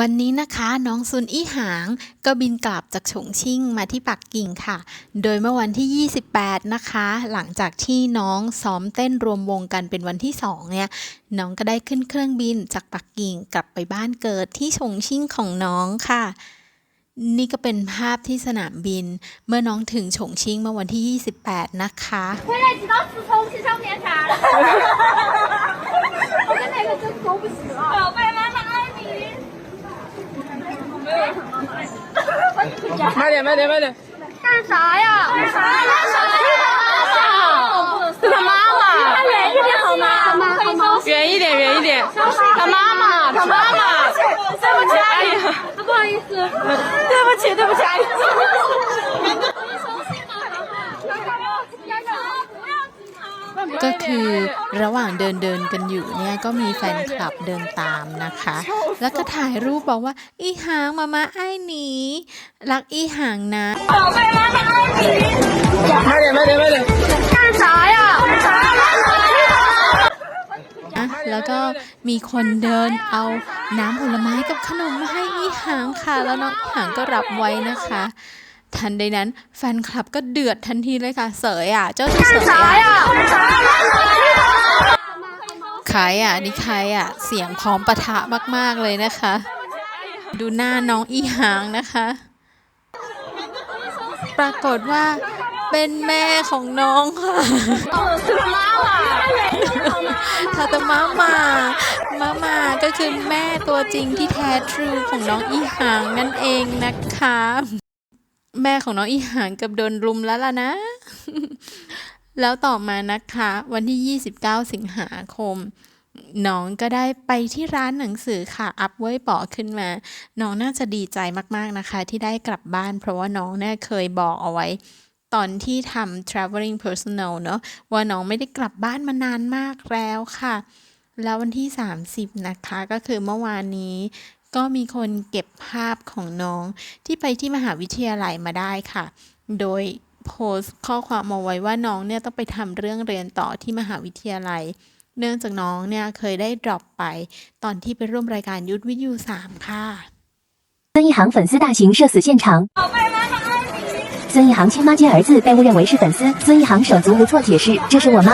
วันนี้นะคะน้องซุนอี้หางก็บินกลับจากฉงชิ่งมาที่ปักกิ่งค่ะ โดยเมื่อวันที่ 28 นะคะ หลังจากที่น้องซ้อมเต้นรวมวงกันเป็นวันที่ 2 เนี่ย น้องก็ได้ขึ้นเครื่องบินจากปักกิ่งกลับไปบ้านเกิดที่ฉงชิ่งของน้องค่ะนี่ก็เป็นภาพที่สนามบิน เมื่อน้องถึงฉงชิ่งเมื่อวันที่ 28 นะคะ 慢点，慢点，慢点。干啥呀？干啥呀？是他妈妈，他远一点好吗？好吗？好吗？远一点，远一点。他妈妈，他妈妈。对不起，阿姨。不好意思。对不起，对不起，阿姨。 ก็คือระหว่างเดินเดินกันอยู่เนี่ยก็มีแฟนคลับเดินตามนะคะ แล้วก็ถ่ายรูปบอกว่า อีหางมามาไอ้ายหนีรักอีหางนะ 宝贝，妈妈爱你。慢点，慢点，慢点。干啥呀？干啥呀？ อ่ะแล้วก็มีคนเดินเอาน้ำผลไม้กับขนมมาให้อีหางค่ะ แล้วน้องอีหางก็รับไว้นะคะ ทันใดนั้นแฟนคลับก็เดือดทันทีเลยค่ะ เสยอะ เจ้าตัวเสยอะใครอะนี่ใครอะ เสียงพร้อมปะทะมาก ๆ เลยนะคะ ดูหน้าน้องอีหางนะคะ ปรากฏว่าเป็นแม่ของน้องค่ะทาตามามามามาก็คือแม่ตัวจริงที่แท้ทรูของน้องอีหางนั่นเองนะคะ แม่ของน้องอีหางกับโดนรุมแล้วล่ะนะ แล้วต่อมานะคะ วันที่ 29 สิงหาคมน้องก็ได้ไปที่ร้านหนังสือค่ะ อัพเว้ยป๋อขึ้นมา น้องน่าจะดีใจมากๆนะคะ ที่ได้กลับบ้าน เพราะว่าน้องเนี่ยเคยบอกเอาไว้ ตอนที่ทำ traveling personal เนอะว่าน้องไม่ได้กลับบ้านมานานมากแล้วค่ะ แล้ววันที่ 30 นะคะ ก็คือเมื่อวานนี้ ก็มีคนเก็บภาพของน้องที่ไปที่มหาวิทยาลัยมาได้ค่ะ โดยโพสต์ข้อความมาไว้ว่าน้องเนี่ยต้องไปทำเรื่องเรียนต่อที่มหาวิทยาลัย เนื่องจากน้องเนี่ยเคยได้ดรอปไป ตอนที่ไปร่วมรายการยุทธวิทยุ3ค่ะ 孙一航粉丝大型社死现场。孙一航亲妈接儿子被误认为是粉丝，孙一航手足无措解释：“这是我妈。